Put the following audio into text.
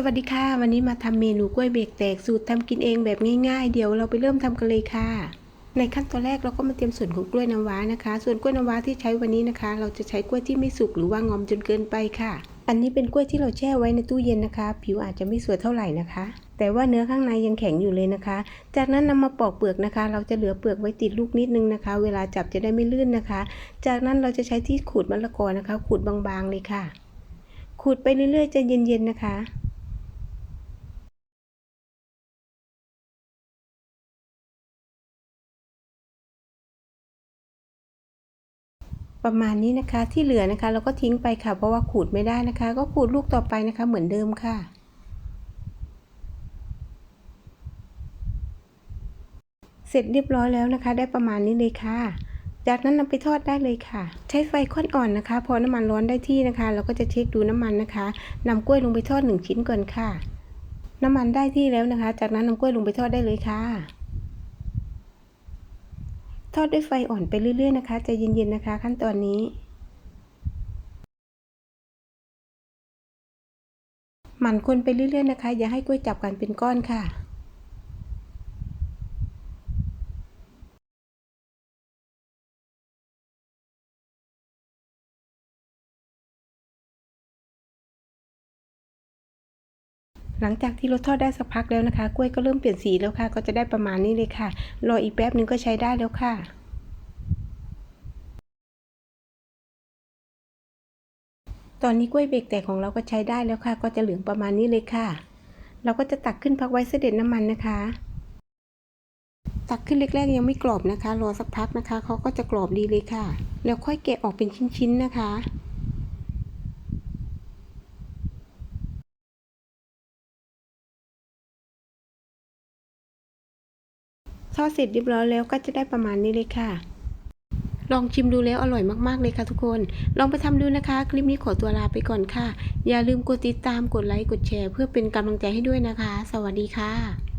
สวัสดีค่ะ วันนี้มาทำเมนูกล้วยเบรกแตกสูตรทำกินเองแบบง่ายๆ เดี๋ยวเราไปเริ่มทำกันเลยค่ะ ในขั้นตอนแรกเราก็มาเตรียมส่วนของกล้วยน้ำว้านะคะ ส่วนกล้วยน้ำว้าที่ใช้วันนี้นะคะ เราจะใช้กล้วยที่ไม่สุกหรือว่างอมจนเกินไปค่ะ อันนี้เป็นกล้วยที่เราแช่ไว้ในตู้เย็นนะคะ ผิวอาจจะไม่สวยเท่าไหร่นะคะ แต่ว่าเนื้อข้างในยังแข็งอยู่เลยนะคะ จากนั้นนำมาปอกเปลือกนะคะ เราจะเหลือเปลือกไว้ติดลูกนิดนึงนะคะ เวลาจับจะได้ไม่ลื่นนะคะ จากนั้นเราจะใช้ที่ขูดมะละกอนะคะ ขูดบางๆเลยค่ะ ขูดไปเรื่อยๆใจเย็นๆนะคะ ประมาณนี้นะคะที่เหลือนะคะเราก็ทิ้งไปค่ะ เพราะว่าขูดไม่ได้นะคะ ก็ขูดลูกต่อไปนะคะ เหมือนเดิมค่ะ เสร็จเรียบร้อยแล้วนะคะ ได้ประมาณนี้เลยค่ะ จากนั้นนำไปทอดได้เลยค่ะ ใช้ไฟค่อนอ่อนนะคะ พอน้ำมันร้อนได้ที่นะคะ เราก็จะเช็คดูน้ำมันนะคะนำกล้วยลงไปทอดหนึ่งชิ้นก่อนค่ะ น้ำมันได้ที่แล้วนะคะ จากนั้นนำกล้วยลงไปทอดได้เลยค่ะ ทอดด้วยไฟอ่อนไปเรื่อยๆนะคะใจเย็นๆนะคะ ขั้นตอนนี้หมั่นคนไปเรื่อยๆนะคะ อย่าให้กล้วยจับกันเป็นก้อนค่ะ หลังจากที่เราทอดได้สักพักแล้วนะคะ กล้วยก็เริ่มเปลี่ยนสีแล้วค่ะ ก็จะได้ประมาณนี้เลยค่ะ รออีกแป๊บนึงก็ใช้ได้แล้วค่ะตอนนี้กล้วยเบรกแตกของเราก็ใช้ได้แล้วค่ะ ก็จะเหลืองประมาณนี้เลยค่ะ เราก็จะตักขึ้นพักไว้เสด็จน้ำมันนะคะ ตักขึ้นแรกๆยังไม่กรอบนะคะ รอสักพักนะคะเขาก็จะกรอบดีเลยค่ะ แล้วค่อยแกะออกเป็นชิ้นๆนะคะ ทอดเสร็จเรียบร้อยแล้วก็จะได้ประมาณนี้เลยค่ะ ลองชิมดูแล้วอร่อยมากๆเลยค่ะทุกคน ลองไปทำดูนะคะ คลิปนี้ขอตัวลาไปก่อนค่ะ อย่าลืมกดติดตามกดไลค์กดแชร์ เพื่อเป็นกำลังใจให้ด้วยนะคะ สวัสดีค่ะ